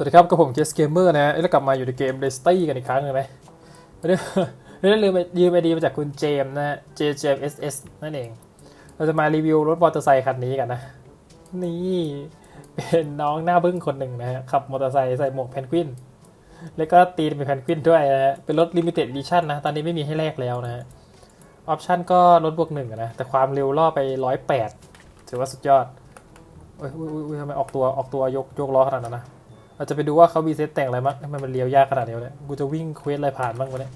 สวัสดีครับกับผมเกสเกมเมอร์นะฮะแล้วกลับมาอยู่ในเกมเดสตี้กันอีกครั้งหนึงไหมไม่ได้ไม่ได้ลืมยืมไอดีมาจากคุณเจมนะฮะเจเจมเอสเอสนั่นเอง เราจะมารีวิวรถมอเตอร์ไซคันนี้กันนะ นี่เป็นน้องหน้าบึ้งคนหนึ่งนะฮะ ขับมอเตอร์ไซค์ใส่หมวกแพนกวิน แล้วก็ตีนเป็นแพนกวินด้วยนะฮะ เป็นรถลิมิเต็ดดิชั่นนะ ตอนนี้ไม่มีให้แลกแล้วนะฮะ ออปชั่นก็ลดบวกหนึ่งนะ แต่ความเร็วล่อไปร้อยแปดถือว่าสุดยอดโอ้ยอุ้ยอุ้ยทำไมออกตัวออกตัวยกยกล้อขนาดนั้นนะ เราจะไปดูว่าเขามีเซตแต่งอะไรมั้งทำไมมันเลี้ยวยากขนาดนี้เนี่ยกูจะวิ่งเควสอะไรผ่านบ้างวะเนี่ย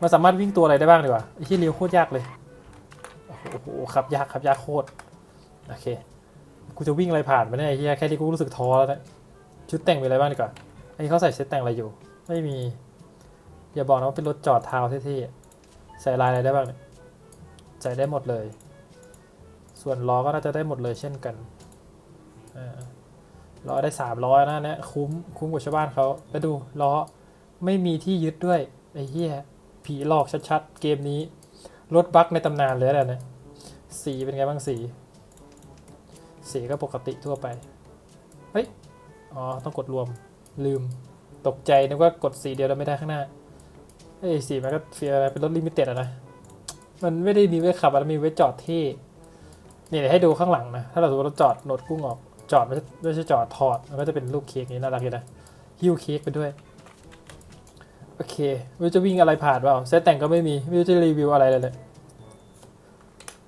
มันสามารถวิ่งตัวอะไรได้บ้างดีกว่าไอ้ที่เลี้ยวโคตรยากเลยโอ้โหขับยากขับยากโคตรโอเคกูจะวิ่งอะไรผ่านไปเนี่ยไอ้เหี้ยแค่นี้กูรู้สึกท้อแล้วเนะชุดแต่งมีอะไรบ้างดีกว่าไอ้เขาใส่เซตแต่งอะไรอยู่ ไม่มี อย่าบอกนะว่าเป็นรถจอดเท้าเท่ๆใส่ลายอะไรได้บ้างเนี่ยใส่ได้หมดเลย ส่วนล้อก็น่าจะได้หมดเลยเช่นกันอ่า ล้อได้สามล้อนะเนี่ยคุ้มคุ้มกว่าชาวบ้านเขาแล้วดูล้อไม่มีที่ยึดด้วยไอ้เหี้ยผีหลอกชัดๆ เกมนี้รถบั๊กในตำนานเลยแหละเนี่ยสีเป็นไงบ้างสี สีก็ปกติทั่วไป เฮ้ย อ๋อ ต้องกดรวมลืมตกใจนึกว่ากดสีเดียวแล้วไม่ได้ข้างหน้าเอ้สีมันก็เฟียเป็นรถลิมิเต็ดอะนะ มันไม่ได้มีไว้ขับมันมีไว้จอดที่ นี่เดี๋ยวให้ดูข้างหลังนะ ถ้าเราสมมติเราจอดโหนดกุ้งออก จอดไม่ใช่ไม่ใช่จอดถอดมันก็จะเป็นรูปเค้กนี้น่ารักดีนะหิ้วเค้กไปด้วย โอเคไม่รู้จะวิ่งอะไรผ่านเปล่าเซตแต่งก็ไม่มีไม่รู้จะรีวิวอะไรเลยเลย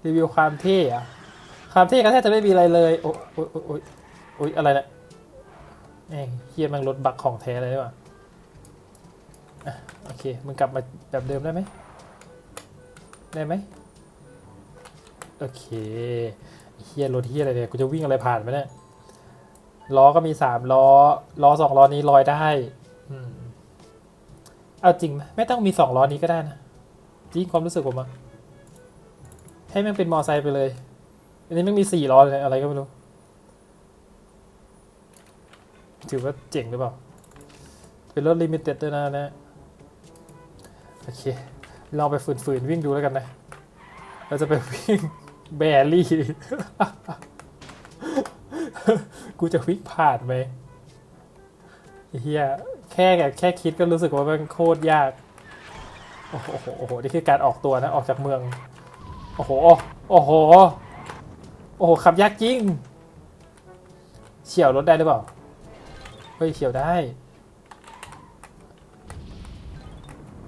รีวิวความเท่อะความเท่ก็แทบจะไม่มีอะไรเลยโอ้โอ้โอ้โอ้ยโอ้ยอะไรเนี่ยแม่งเฮียมันรถบักของแท้เลยดีกว่าอะโอเคมึงกลับมาแบบเดิมได้ไหมได้ไหมโอเคเฮียรถเฮียอะไรเนี่ยกูจะวิ่งอะไรผ่านไหมเนี่ย ล้อก็มีสามล้อ ล้อสองล้อนี้ลอยได้อเอาจริงไหมไม่ต้องมีสองล้อนี้ก็ได้นะจริงความรู้สึกผมอะให้ม่งเป็นมอไซค์ไปเลย อันนี้ม่งมีสี่ล้อเลยอะไรก็ไม่รู้ ถือว่าเจ๋งหรือเปล่า เป็นรถลิมิเต็ดด้วยนะนะ โอเค ลองไปฝืนๆวิ่งดูแล้วกันนะ เราจะไปวิ่งแบรี่ กูจะวิ่งผ่านไหมเฮียแค่แค่คิดก็รู้สึกว่ามันโคตรยาก โอ้โหโอ้โห นี่คือการออกตัวนะ ออกจากเมือง โอ้โห โอ้โห โอ้โห ขับยากจริง เฉียวรถได้หรือเปล่า เฮ้ย เฉียวได้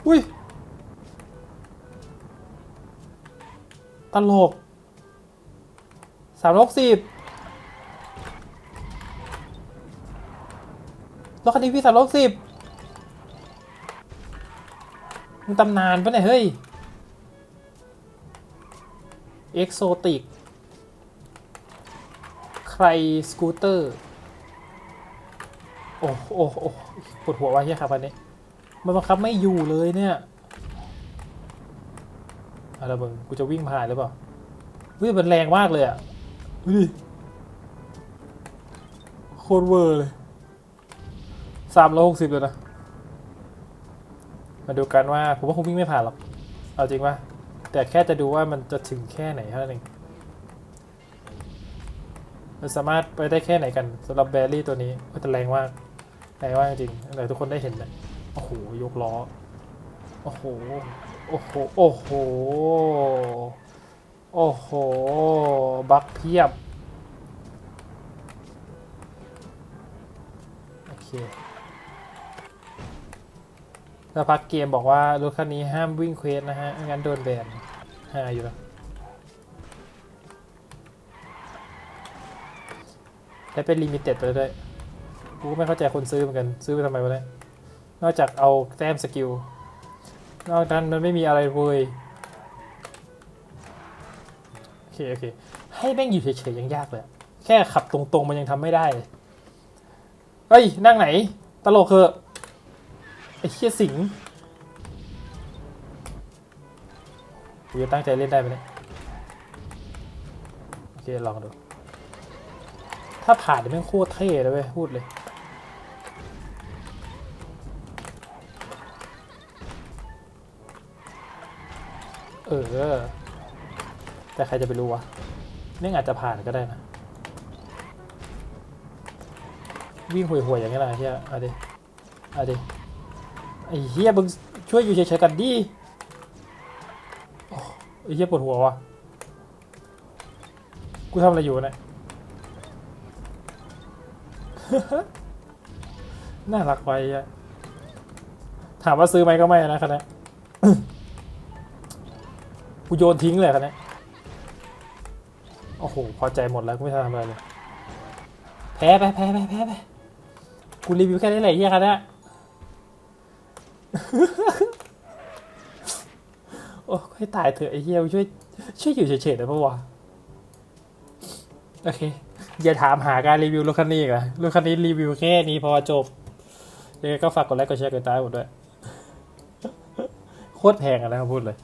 อุ้ย ตลกสามร้อยหกสิบ รถคันนี้พี่สามร้อยหกสิบมึงตำนานปะเนี่ยเฮ้ย เอ็กโซติก ใครสกูตเตอร์ โอ้โอ้โอ้ปวดหัววะเฮียครับอันนี้ มันบังคับไม่อยู่เลยเนี่ยอะไรมึงกูจะวิ่งผ่านหรือเปล่าเฮ้ยมันแรงมากเลยอะดูดิโคตรเวอร์เลย สามร้อยหกสิบเลยนะ มาดูกันว่า ผมว่าคงวิ่งไม่ผ่านหรอก เอาจริงว่าแต่แค่จะดูว่ามันจะถึงแค่ไหนเท่านั้นเองมันสามารถไปได้แค่ไหนกันสำหรับแบรี่ตัวนี้ก็จะแรงมากแรงมากจริงๆแต่ทุกคนได้เห็นเลยโอ้โห ยกล้อ โอ้โห โอ้โห โอ้โห โอ้โห บักเพียบ โอเค แล้วพักเกมบอกว่ารถคันนี้ห้ามวิ่งเควสนะฮะไม่งั้นโดนแบนหาอยู่แล้วและเป็นลิมิเต็ดไปด้วยกูก็ไม่เข้าใจคนซื้อเหมือนกัน ซื้อไปทำไมวะเนี่ย นอกจากเอาแต้มสกิล นอกนั้นมันไม่มีอะไรเลยโอเค โอเค ให้แม่งอยู่เฉยๆยังยากเลย แค่ขับตรงๆมันยังทำไม่ได้เฮ้ย นั่งไหน ตลกเหอะ อ้เชี่ยสิงกูจะตั้งใจเล่นได้ไหมเนี่ยโอเคลองดู ถ้าผ่านเนี่ยแม่งโคตรเท่เลยเว้ยพูดเลยเออ แต่ใครจะไปรู้วะนี่อาจจะผ่านก็ได้นะ วิ่งห่วยๆอย่างนี้แหละเฮียเอาดิเอาดิ ไอ้เฮียมึงช่วยอยู่เฉยๆกันดิไอ้เฮียปวดหัววะกูทำอะไรอยู่เนี่ยน่ารักไปอะถามว่าซื้อไหมก็ไม่นะคันนี้กูโยนทิ้งเลยคันนี้โอ้โห พอใจหมดแล้วกูไม่ทำอะไรเลย แพ้ไปแพ้ไปแพ้ไปกูรีวิวแค่นี้แหละเฮียคันนี้ โอ้ค่อยตายเถอะไอ้เหี้ยช่วยช่วยอยู่เฉยๆได้ปะวะโอเค อย่าถามหาการรีวิวรถคันนี้อีกเหรอะรถคันนี้รีวิวแค่นี้พอจบยังไงก็ฝากกดไลค์กดแชร์กดติดตามผมด้วย โคตรแพงอะนะครับพูดเลย